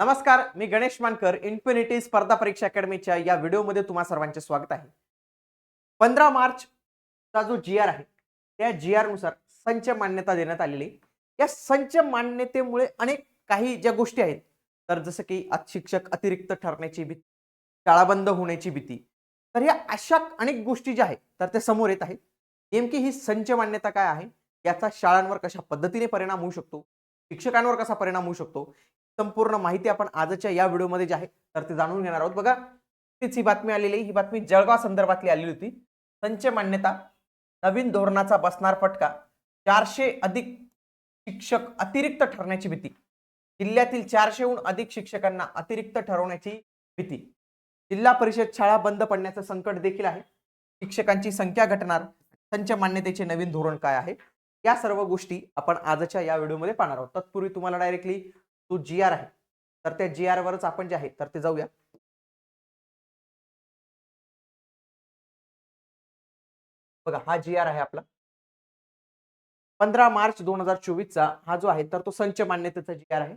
नमस्कार मी गणेश मानकर इन्फिनिटी स्पर्धा परीक्षा अकॅडमीच्या या व्हिडिओमध्ये तुम्हा सर्वांचे स्वागत आहे. पंधरा मार्चचा जो जी आर आहे त्या जी आरनुसार संच मान्यता देण्यात आलेली. या संच मान्यतेमुळे अनेक काही ज्या गोष्टी आहेत तर जसं की शिक्षक अतिरिक्त ठरण्याची भीती शाळाबंद होण्याची भीती तर या अशा अनेक गोष्टी ज्या आहेत तर त्या समोर येत आहेत. नेमकी ही संच मान्यता काय आहे याचा शाळांवर कशा पद्धतीने परिणाम होऊ शकतो शिक्षकांवर कसा परिणाम होऊ शकतो संपूर्ण माहिती आपण आजच्या या व्हिडिओमध्ये जे आहे तर ते जाणून घेणार आहोत. बघा तीच ही बातमी आलेली ही बातमी जळगाव संदर्भातली आलेली होती. संच मान्यता नवीन धोरणाचा बसणार फटका चारशे अधिक शिक्षक अतिरिक्त ठरण्याची भीती. जिल्ह्यातील चारशेहून अधिक शिक्षकांना अतिरिक्त ठरवण्याची भीती. जिल्हा परिषद शाळा बंद पडण्याचं संकट देखील आहे. शिक्षकांची संख्या घटणार. संच मान्यतेचे नवीन धोरण काय आहे? या सर्व गोष्टी आपण आजच्या या व्हिडिओमध्ये पाहणार आहोत. तत्पूर्वी तुम्हाला डायरेक्टली तो जी आर आहे. तर त्या जी आर वरच आपण जे आहे तर ते जाऊया. बघा हा जी आर आहे आपला. पंधरा मार्च दोन हजार चोवीसचा हा जो आहे तर तो संच मान्यतेचा जी आर आहे.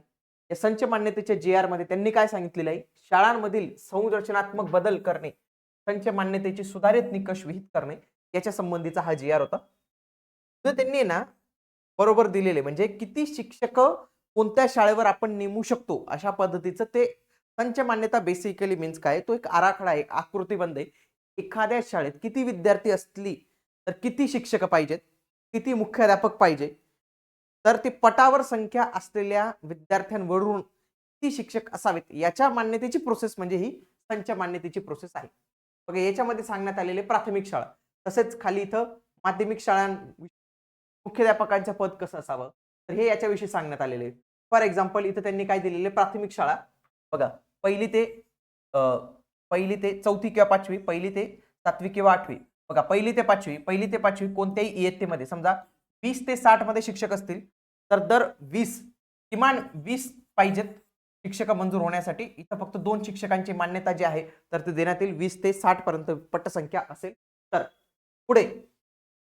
या संच मान्यतेच्या जी आरमध्ये त्यांनी काय सांगितलेलं आहे? शाळांमधील संरचनात्मक बदल करणे संच मान्यतेचे सुधारित निकष विहित करणे याच्या संबंधीचा हा जी आर होता. तर त्यांनी ना बरोबर दिलेले म्हणजे किती शिक्षक कोणत्या शाळेवर आपण नेमू शकतो अशा पद्धतीचं ते संच मान्यता बेसिकली मीन्स काय? तो एक आराखडा आहे आकृतीबंद आहे. एखाद्या शाळेत किती विद्यार्थी असली तर किती शिक्षक पाहिजेत? किती मुख्याध्यापक पाहिजे? तर ते पटावर संख्या असलेल्या विद्यार्थ्यांवरून किती शिक्षक असावेत? याच्या मान्यतेची प्रोसेस म्हणजे ही संच मान्यतेची प्रोसेस आहे. बघा याच्यामध्ये सांगण्यात आलेले प्राथमिक शाळा. तसेच खाली इथं माध्यमिक शाळां मुख्याध्यापकांचं पद कसं असावं? तर हे याच्याविषयी सांगण्यात आलेले आहे फॉर एक्झाम्पल इथं त्यांनी काय दिलेले प्राथमिक शाळा. बघा पहिली ते अं, पहिली ते चौथी किंवा पाचवी पहिली ते सातवी किंवा आठवी. बघा पहिली ते पाचवी पहिली ते पाचवी कोणत्याही इयत्तेमध्ये समजा वीस ते साठमध्ये शिक्षक असतील तर दर वीस किमान वीस पाहिजेत शिक्षक मंजूर होण्यासाठी. इथं फक्त दोन शिक्षकांची मान्यता जी आहे तर ते देण्यात येईल. वीस ते साठ पर्यंत पटसंख्या असेल. तर पुढे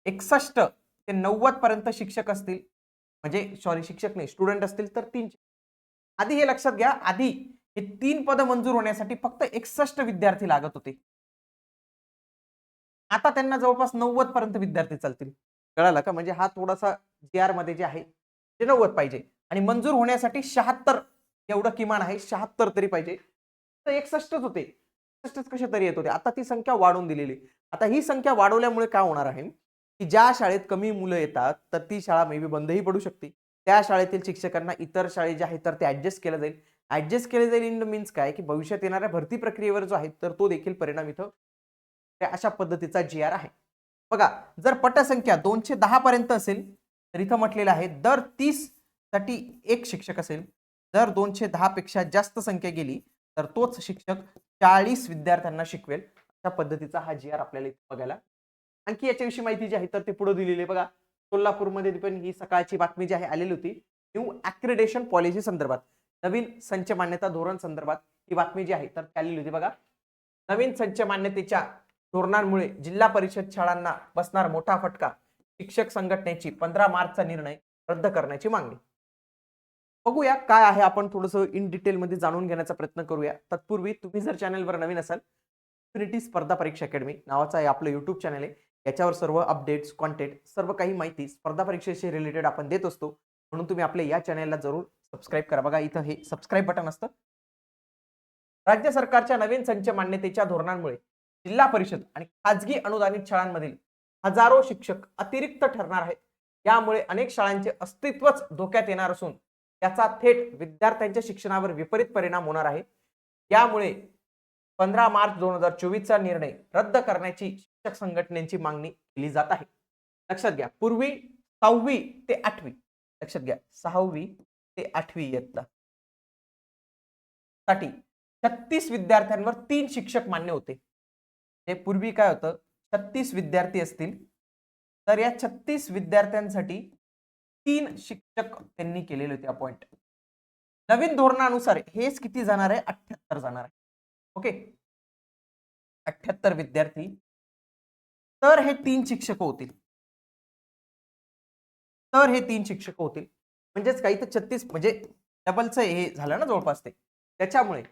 एकसष्ट ते नव्वद पर्यंत शिक्षक असतील म्हणजे सॉरी शिक्षक नाही स्टुडंट असतील तर तीन आधी हे लक्षात घ्या आधी हे तीन पद मंजूर होण्यासाठी फक्त एकसष्ट विद्यार्थी लागत होते. आता त्यांना जवळपास नव्वद पर्यंत विद्यार्थी चालतील. कळालं का? म्हणजे हा थोडासा जी आरमध्ये जे आहे ते नव्वद पाहिजे. आणि मंजूर होण्यासाठी शहात्तर एवढं किमान आहे शहात्तर तरी पाहिजे. तर एकसष्टच होते. एकसष्टच कसे तरी येत होते. आता ती संख्या वाढवून दिलेली. आता ही संख्या वाढवल्यामुळे काय होणार आहे? की ज्या शाळेत कमी मुलं येतात तर ती शाळा मे बी बंदही पडू शकते. त्या शाळेतील शिक्षकांना इतर शाळे जे आहेत तर ते ऍडजस्ट केलं जाईल. ऍडजस्ट केलं जाईल इन द मीन्स काय? की भविष्यात येणाऱ्या भरती प्रक्रियेवर जो आहे तर तो देखील परिणाम इथं त्या अशा पद्धतीचा जी आर आहे. बघा जर पटसंख्या दोनशे दहा पर्यंत असेल तर इथं म्हटलेलं आहे दर तीससाठी एक शिक्षक असेल जर दोनशे दहा पेक्षा जास्त संख्या गेली तर तोच शिक्षक चाळीस विद्यार्थ्यांना शिकवेल. अशा पद्धतीचा हा जी आर आपल्याला इथं बघायला आणखी याच्याविषयी माहिती जी आहे तर ते पुढे दिलेली आहे. बघा कोल्हापूरमध्ये पण ही सकाळची बातमी जी आहे आलेली होती. न्यू अॅक्रिडेशन पॉलिसी संदर्भात. नवीन संच मान्यता धोरण संदर्भात ही बातमी जी आहे तर ती आलेली होती. बघा नवीन संच मान्यतेच्या धोरणांमुळे जिल्हा परिषद शाळांना बसणार मोठा फटका. शिक्षक संघटनेची पंधरा मार्चचा निर्णय रद्द करण्याची मागणी. बघूया काय आहे. आपण थोडंसं इन डिटेलमध्ये जाणून घेण्याचा प्रयत्न करूया. तत्पूर्वी तुम्ही जर चॅनलवर नवीन असाल इन्फिनिटी स्पर्धा परीक्षा अकॅडमी नावाचं आहे आपलं युट्यूब चॅनल आहे. याच्यावर सर्व अपडेट्स कॉन्टेंट सर्व काही माहिती स्पर्धा परीक्षेशी रिलेटेड आपण देत असतो. म्हणून तुम्ही आपल्या या चॅनेलला जरूर सबस्क्राईब करा. बघा इथं हे सबस्क्राईब बटन असतं. राज्य सरकारच्या नवीन संच मान्यतेच्या धोरणांमुळे जिल्हा परिषद आणि खाजगी अनुदानित शाळांमधील हजारो शिक्षक अतिरिक्त ठरणार आहेत. यामुळे अनेक शाळांचे अस्तित्वच धोक्यात येणार असून याचा थेट विद्यार्थ्यांच्या शिक्षणावर विपरीत परिणाम होणार आहे. यामुळे पंधरा मार्च दोन हजार चोवीसचा निर्णय रद्द करण्याची शिक्षक संघटनेची मागणी केली जात आहे. लक्षात घ्या पूर्वी सहावी ते आठवी लक्षात घ्या सहावी ते आठवी इयत्ता. साठी छत्तीस विद्यार्थ्यांवर तीन शिक्षक मान्य होते. हे पूर्वी काय होतं? छत्तीस विद्यार्थी असतील. तर या छत्तीस विद्यार्थ्यांसाठी तीन शिक्षक त्यांनी केलेले होते अपॉइंट नवीन धोरणानुसार हेच किती जाणार आहे? अठ्याहत्तर जाणार आहे. ओके. अठ्याहत्तर विद्यार्थी. तर हे तीन शिक्षक होतील. तर हे तीन शिक्षक होतील. म्हणजेच काही तर छत्तीस म्हणजे डबलचं हे झालं ना जवळपास ते. त्याच्यामुळे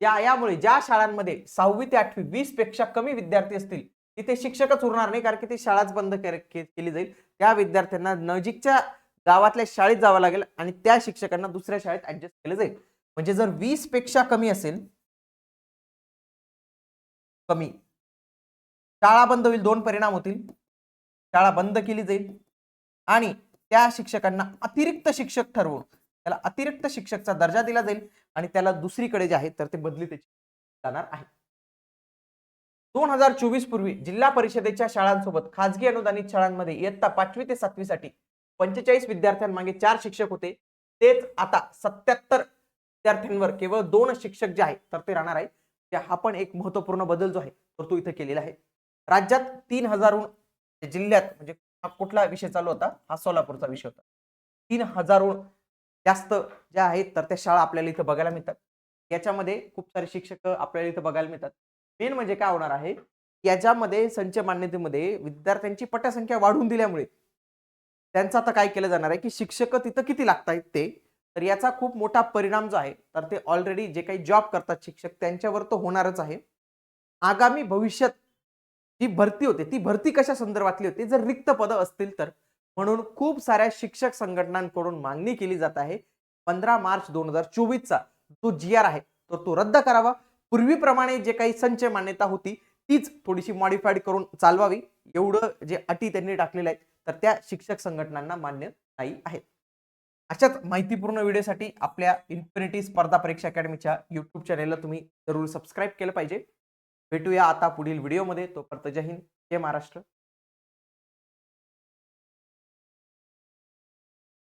या यामुळे ज्या शाळांमध्ये सहावी ते आठवी वीसपेक्षा कमी विद्यार्थी असतील तिथे शिक्षकच उरणार नाही कारण की ती शाळाच बंद केली जाईल. त्या विद्यार्थ्यांना नजीकच्या गावातल्या शाळेत जावं लागेल आणि त्या शिक्षकांना दुसऱ्या शाळेत ऍडजस्ट केलं जाईल. म्हणजे जर वीसपेक्षा कमी असेल कमी. शाळा बंद होईल दोन परिणाम होतील. शाळा बंद केली जाईल. आणि त्या शिक्षकांना अतिरिक्त शिक्षक ठरवून त्याला अतिरिक्त शिक्षकचा दर्जा दिला जाईल आणि त्याला दुसरीकडे जे आहे तर ते बदली त्याची जाणार आहे. दोन हजार चोवीस पूर्वी जिल्हा परिषदेच्या शाळांसोबत खाजगी अनुदानित शाळांमध्ये इयत्ता पाचवी ते सातवीसाठी पंचेचाळीस विद्यार्थ्यांमागे चार शिक्षक होते. तेच आता सत्याहत्तर विद्यार्थ्यांवर केवळ दोन शिक्षक जे आहेत तर ते राहणार आहे. हा पण एक महत्त्वपूर्ण बदल जो आहे तर तो इथे केलेला आहे. राज्यात तीन हजारहून जिल्ह्यात म्हणजे हा कुठला विषय चालू होता? हा सोलापूरचा विषय होता. तीन हजारहून जास्त ज्या आहेत तर त्या शाळा आपल्याला इथं बघायला मिळतात. याच्यामध्ये खूप सारे शिक्षक आपल्याला इथं बघायला मिळतात. मेन म्हणजे काय होणार आहे याच्यामध्ये संच मान्यतेमध्ये विद्यार्थ्यांची पटसंख्या वाढून दिल्यामुळे त्यांचं आता काय केलं जाणार आहे की शिक्षक तिथं किती लागतायत ते तर याचा खूप मोठा परिणाम जो आहे तर ते ऑलरेडी जे काही जॉब करतात शिक्षक त्यांच्यावर तो होणारच आहे. आगामी भविष्यात जी भरती होते ती भरती कशा संदर्भातली होती? जर रिक्त पदं असतील तर. म्हणून खूप साऱ्या शिक्षक संघटनांकडून मागणी केली जात आहे. पंधरा मार्च दोन हजार चोवीसचा जो जी आर आहे तर तो रद्द करावा. पूर्वीप्रमाणे जे काही संचय मान्यता होती तीच थोडीशी मॉडिफाईड करून चालवावी. एवढं जे अटी त्यांनी टाकलेल्या आहेत तर त्या शिक्षक संघटनांना मान्य नाही आहेत. अशाच माहितीपूर्ण व्हिडिओसाठी आपल्या इन्फिनिटी स्पर्धा परीक्षा अकॅडमीच्या यूट्यूब चॅनेलला तुम्ही जरूर सबस्क्राईब केलं पाहिजे. भेटूया आता पुढील व्हिडिओमध्ये. तोपर्यंत जय हिंद जय महाराष्ट्र.